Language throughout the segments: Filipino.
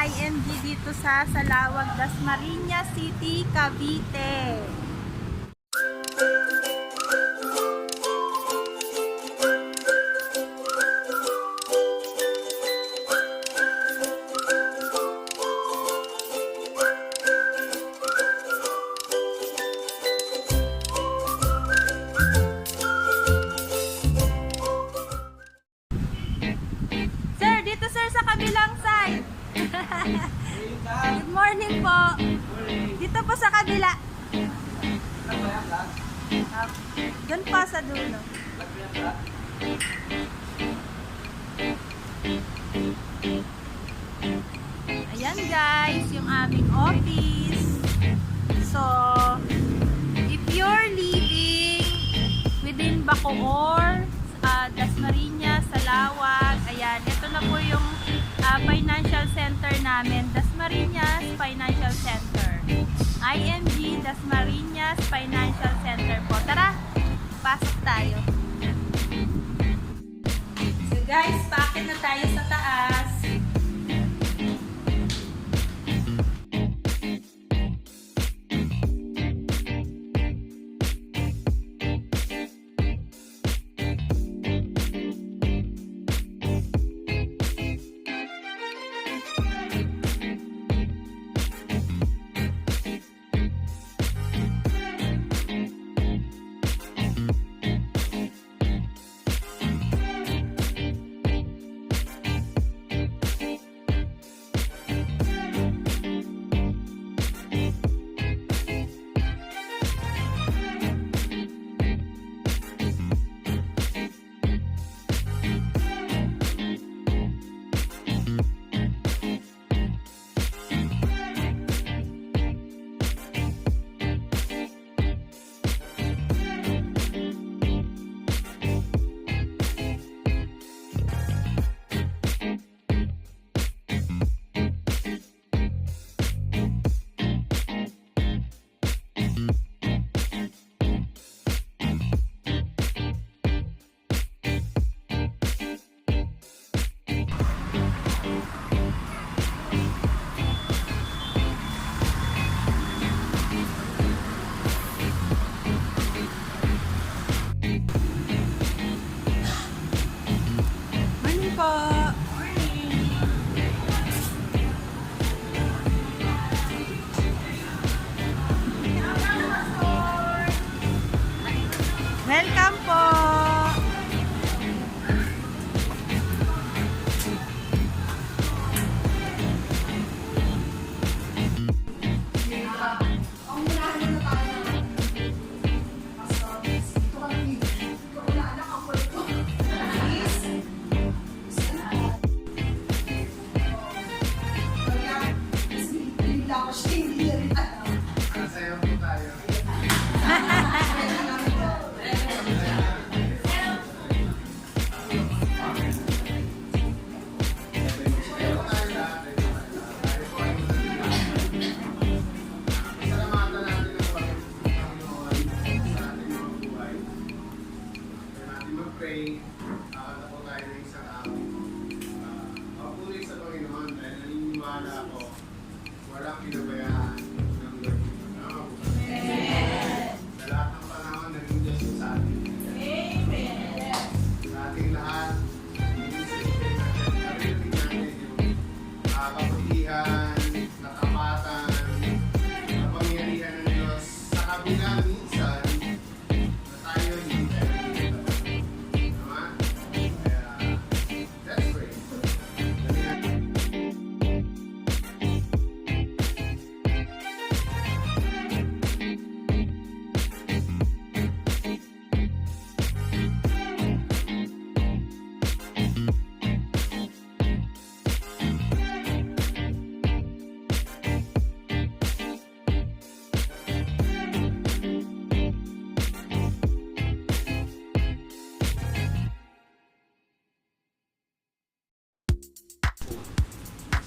IMG dito sa Salawag, Dasmariñas City, Cavite. Ah, Doon pa sa dulo. Ayan guys, yung aming office. So, if you're living within Bacoor, uh, Dasmariñas, Salawag, ayan, ito na po yung ah, financial center namin, Dasmariñas Financial Center. IMG Dasmariñas Financial Center po. Tara, pasok tayo. So guys, paakit na tayo sa taas.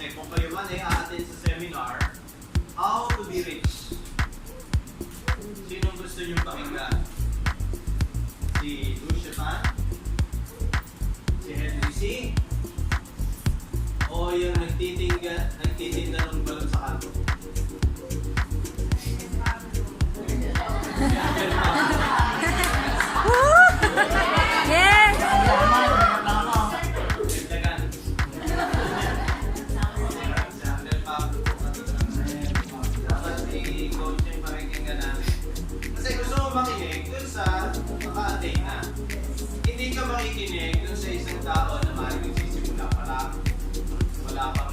Kasi kung kayo man ay aatin sa seminar, How to be rich. Sino gusto niyong pakinggan? Si Lucia Tan? Si Henry C? O yung nagtitingga, nagtitingga makikinig tao na maaaring nagsisimula pa lang, wala pang